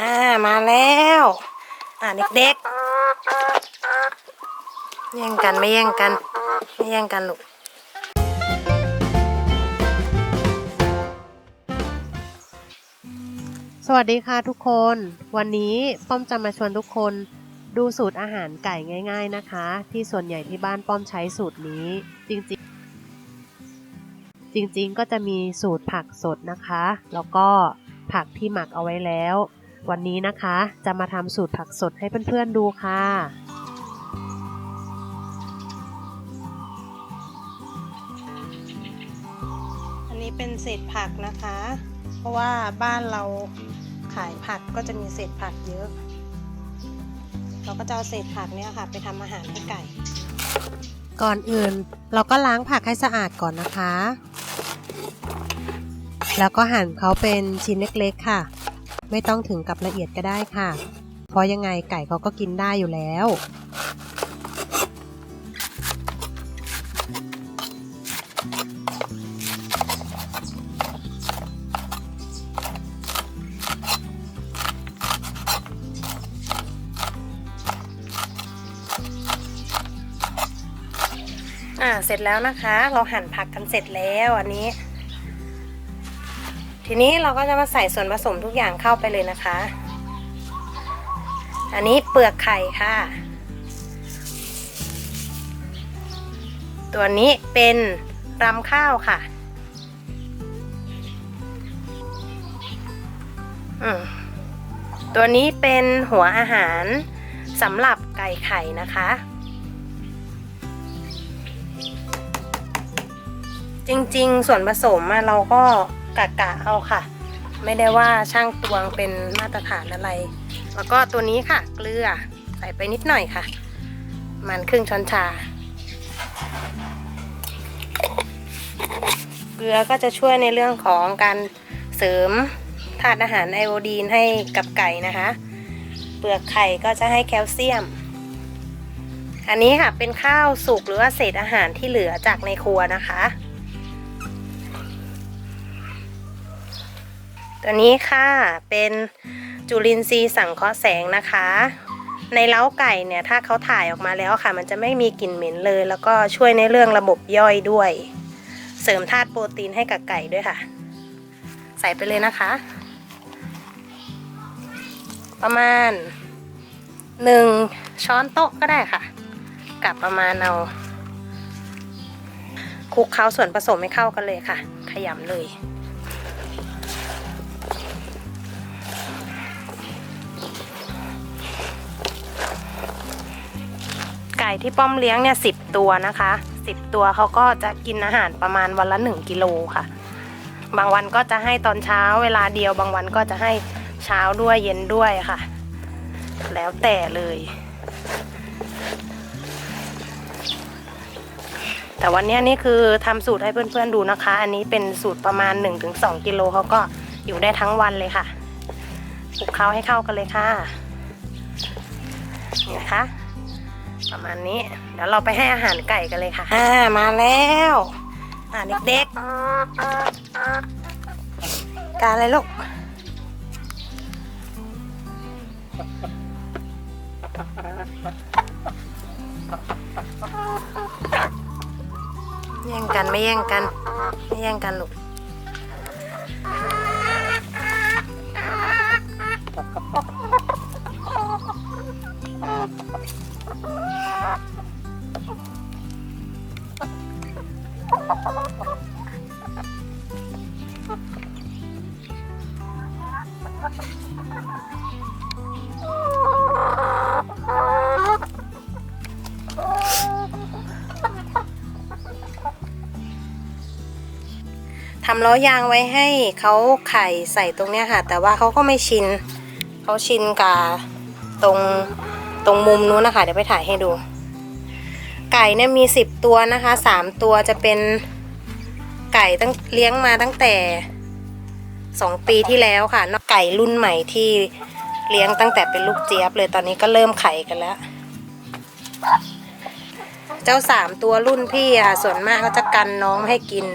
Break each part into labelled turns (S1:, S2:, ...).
S1: อ่ามาแล้ว อ่าเด็กๆแย่งกันไม่แย่งกัน ไม่แย่งกันลูก
S2: สวัสดีค่ะทุกคน วันนี้ป้อมจะมาชวนทุกคนดูสูตรอาหารไก่ง่าย ๆนะคะ ที่ส่วนใหญ่ที่บ้านป้อมใช้สูตรนี้ จริงๆ จริงๆก็จะมีสูตรผักสดนะคะ แล้วก็ผักที่หมักเอาไว้แล้ว วันนี้นะคะ จะมาทำสูตรผักสดให้เพื่อนๆดูค่ะ
S1: อันนี้เป็นเศษผักนะคะ เพราะว่าบ้านเราขายผักก็จะมีเศษผักเยอะ เราก็จะเอาเศษผักเนี่ยค่ะ ไปทำอาหารให้ไก่
S2: ก่อนอื่นเราก็ล้างผักให้สะอาดก่อนนะคะ แล้วก็หั่นเขาเป็นชิ้นเล็กๆค่ะ ไม่ต้องถึงกับละเอียดก็ได้ค่ะ เพราะยังไงไก่เขาก็กินได้อยู่แล้ว
S1: อ่าเสร็จแล้วนะคะ เราหั่นผักกันเสร็จแล้วอันนี้ ทีนี้เราก็จะมาใส่ส่วนผสมทุกอย่างเข้าไปเลยนะคะ อันนี้เปลือกไข่ค่ะ ตัวนี้เป็นรำข้าวค่ะ ตัวนี้เป็นหัวอาหารสำหรับไก่ไข่นะคะ จริงๆ ส่วนผสมอะเราก็ กะกะเอาค่ะ ไม่ได้ว่าช่างตวงเป็นมาตรฐานอะไร แล้วก็ตัวนี้ค่ะ เกลือใส่ไปนิดหน่อยค่ะ มันครึ่งช้อนชา เกลือก็จะช่วยในเรื่องของการเสริมธาตุอาหารไอโอดีนให้กับไก่นะคะ เปลือกไข่ก็จะให้แคลเซียม อันนี้ค่ะเป็นข้าวสุกหรือว่าเศษอาหารที่เหลือจากในครัวนะคะ ตัวนี้ค่ะเป็นจุลินทรีย์สังเคราะห์แสงนะคะ ในเล้าไก่เนี่ยถ้าเขาถ่ายออกมาแล้วค่ะ มันจะไม่มีกลิ่นเหม็นเลย แล้วก็ช่วยในเรื่องระบบย่อยด้วย เสริมธาตุโปรตีนให้กับไก่ด้วยค่ะ ใส่ไปเลยนะคะ ประมาณหนึ่งช้อนโต๊ะก็ได้ค่ะกับประมาณเอาคลุกเคล้าส่วนผสมให้เข้ากันเลยค่ะ ขยำเลย ก่ที่ป้อมเลี้ยงเนี่ยสิบตัวนะคะสิบตัวเขาก็จะกินอาหารประมาณวันละหนึ่งกิโลค่ะ บางวันก็จะให้ตอนเช้าเวลาเดียว บางวันก็จะให้เช้าด้วยเย็นด้วยค่ะ แล้วแต่เลย แต่วันนี้นี่คือทำสูตรให้เพื่อนๆดูนะคะ อันนี้เป็นสูตรประมาณ 1-2 กิโลเขาก็อยู่ได้ทั้งวันเลยค่ะคลุกเคล้าให้เข้ากันเลยค่ะนี่นะคะ ประมาณนี้ เดี๋ยวเราไปให้อาหารไก่กันเลยค่ะ อ่ามาแล้ว อ่าเด็กๆ การอะไรลูกแย่งกันไม่แย่งกัน ไม่แย่งกันลูก ทำล้อยางไว้ให้เขาไข่ใส่ตรงเนี้ยค่ะ แต่ว่าเขาก็ไม่ชินเขาชินกับตรงตรงมุมนู้นนะคะเดี๋ยวไปถ่ายให้ดู ไก่เนี่ยมีสิบตัวนะคะสามตัวจะเป็นไก่ตั้งเลี้ยงมาตั้งแต่สองปีที่แล้วค่ะนอกไก่รุ่นใหม่ที่เลี้ยงตั้งแต่เป็นลูกเจี๊ยบเลยตอนนี้ก็เริ่มไข่กันแล้ว เจ้าสามตัวรุ่นพี่อะส่วนมากเขาจะกันน้องให้กิน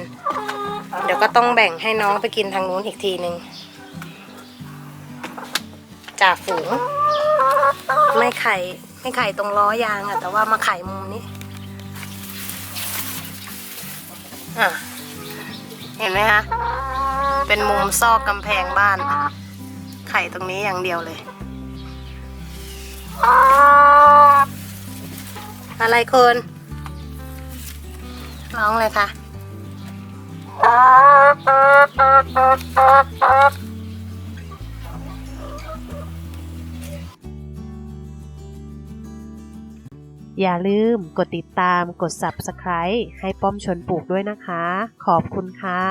S1: เดี๋ยวก็ต้องแบ่งให้น้องไปกินทางนู้นอีกทีหนึ่งจ่าฝูง ไม่ไข่ไม่ไข่ตรงล้อยางอะแต่ว่ามาไข่มุมนี้ เห็นไหมคะ เป็นมุมซอกกำแพงบ้าน ไข่ตรงนี้อย่างเดียวเลย อะไรคนร้องเลยค่ะ
S2: อย่าลืมกดติดตามกด subscribe ให้ป้อมชนปลูกด้วยนะคะ ขอบคุณค่ะ